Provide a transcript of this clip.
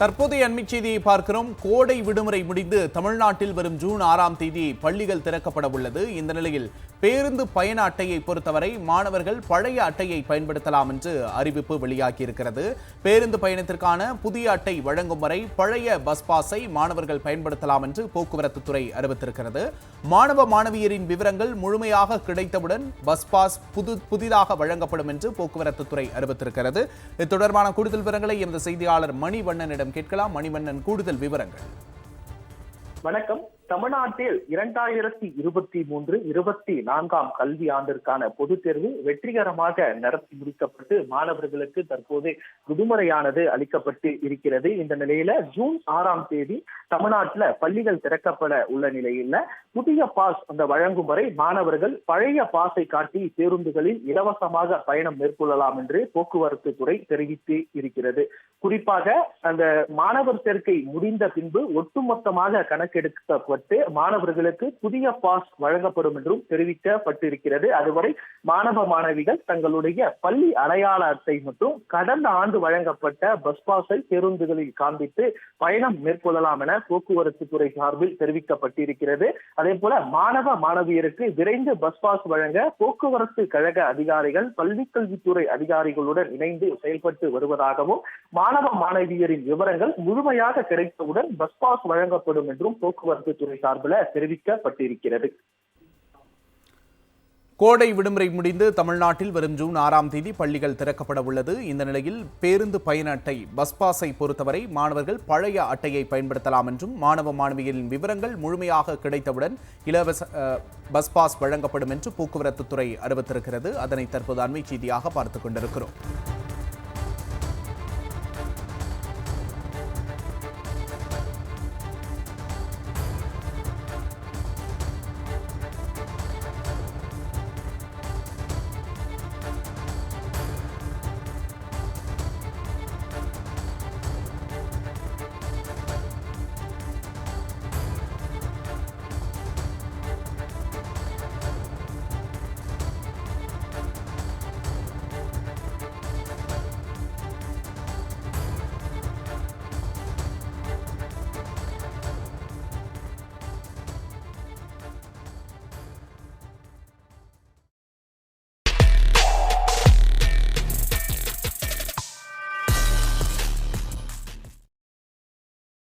தற்போதைய அண்மை செய்தியை பார்க்கிறோம். கோடை விடுமுறை முடிந்து தமிழ்நாட்டில் வரும் ஜூன் ஆறாம் தேதி பள்ளிகள் திறக்கப்பட உள்ளது. இந்த நிலையில் பேருந்து பயண அட்டையை பொறுத்தவரை மாணவர்கள் பழைய அட்டையை பயன்படுத்தலாம் என்று அறிவிப்பு வெளியாகியிருக்கிறது. பேருந்து பயணத்திற்கான புதிய அட்டை வழங்கும் வரை பழைய பஸ் பாஸை மாணவர்கள் பயன்படுத்தலாம் என்று போக்குவரத்து துறை அறிவித்திருக்கிறது. மாணவ மாணவியரின் விவரங்கள் முழுமையாக கிடைத்தவுடன் பஸ் பாஸ் புது புதிதாக வழங்கப்படும் என்று போக்குவரத்து துறை அறிவித்திருக்கிறது. இது தொடர்பான கூடுதல் விவரங்களை எமது செய்தியாளர் மணிவண்ணனிடம் கேட்கலாம். மணிவண்ணன் கூடுதல் விவரங்கள். வணக்கம். தமிழ்நாட்டில் இரண்டாயிரத்தி இருபத்தி மூன்று இருபத்தி நான்காம் கல்வி ஆண்டிற்கான பொதுத் தேர்வு வெற்றிகரமாக நடத்தி முடிக்கப்பட்டு மாணவர்களுக்கு தற்போது விடுமுறையானது அளிக்கப்பட்டு இருக்கிறது. இந்த நிலையில ஜூன் ஆறாம் தேதி தமிழ்நாட்டில் பள்ளிகள் திறக்கப்பட உள்ள நிலையில புதிய பாஸ் அந்த வழங்கும் வரை மாணவர்கள் பழைய பாஸை காட்டி பேருந்துகளில் இலவசமாக பயணம் மேற்கொள்ளலாம் என்று போக்குவரத்து துறை தெரிவித்து இருக்கிறது. குறிப்பாக அந்த மாணவர் சேர்க்கை முடிந்த பின்பு ஒட்டுமொத்தமாக கணக்கெடுக்க கணக்கெடுக்கப்பட்டு மாணவர்களுக்கு புதிய பாஸ் வழங்கப்படும் என்றும் தெரிவிக்கப்பட்டிருக்கிறது. அதுவரை மாணவ மாணவிகள் தங்களுடைய பள்ளி அடையாள அட்டை மற்றும் கடந்த ஆண்டு வழங்கப்பட்ட பஸ் பாஸை பேருந்துகளில் காண்பித்து பயணம் மேற்கொள்ளலாம் என போக்குவரத்து துறை சார்பில் தெரிவிக்கப்பட்டிருக்கிறது. அதே போல மாணவ மாணவியருக்கு விரைந்து பஸ் பாஸ் வழங்க போக்குவரத்து கழக அதிகாரிகள் பள்ளிக்கல்வித்துறை அதிகாரிகளுடன் இணைந்து செயல்பட்டு வருவதாகவும் மாணவ மாணவியரின் விவரங்கள் முழுமையாக கிடைத்தவுடன் பஸ் பாஸ் வழங்கப்படும் என்றும் போக்குவரத்து காவல்துறை சார்பில் தெரிவிக்கப்பட்டிருக்கிறது. கோடை விடுமுறை முடிந்து தமிழ்நாட்டில் வரும் ஜூன் ஆறாம் தேதி பள்ளிகள் திறக்கப்பட உள்ளது. இந்த நிலையில் பேருந்து பயண அட்டை பஸ் பாஸை பொறுத்தவரை மாணவர்கள் பழைய அட்டையை பயன்படுத்தலாம் என்றும் மாணவ மாணவியரின் விவரங்கள் முழுமையாக கிடைத்தவுடன் இலவச பஸ் பாஸ் வழங்கப்படும் என்று போக்குவரத்து துறை அறிவித்திருக்கிறது. அதனை தற்போது அண்மை செய்தியாக பார்த்துக் கொண்டிருக்கிறோம்.